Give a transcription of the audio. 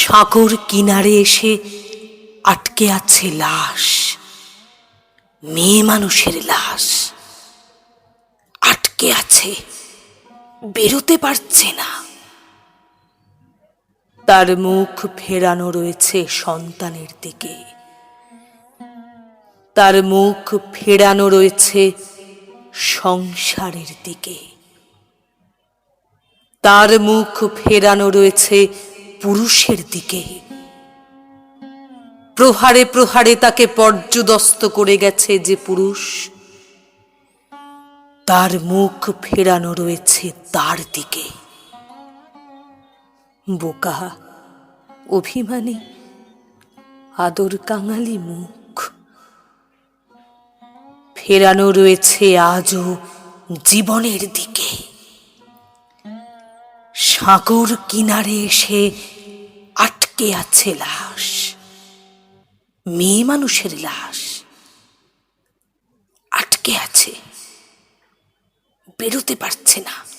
সাগর কিনারে এসে আটকে আছে লাশ। মেয়ে মানুষের লাশ। আটকে আছে। বেরোতে পারছে না। তার মুখ ফেরানো রয়েছে সন্তানের দিকে। তার মুখ ফেরানো রয়েছে সংসারের দিকে। তার মুখ ফেরানো রয়েছে পুরুষের দিকে। প্রহারে প্রহারে তাকে পর্যদস্ত করে গেছে যে পুরুষ। তার মুখ ফেরানো রয়েছে তার দিকে। বোকা, অভিমানী, আদর কাঙালি মুখ। ফেরানো রয়েছে আজও জীবনের দিকে। সাগর কিনারে এসে আটকে আছে লাশ। মেয়ে মানুষের লাশ। আটকে আছে। বেরোতে পারছে না।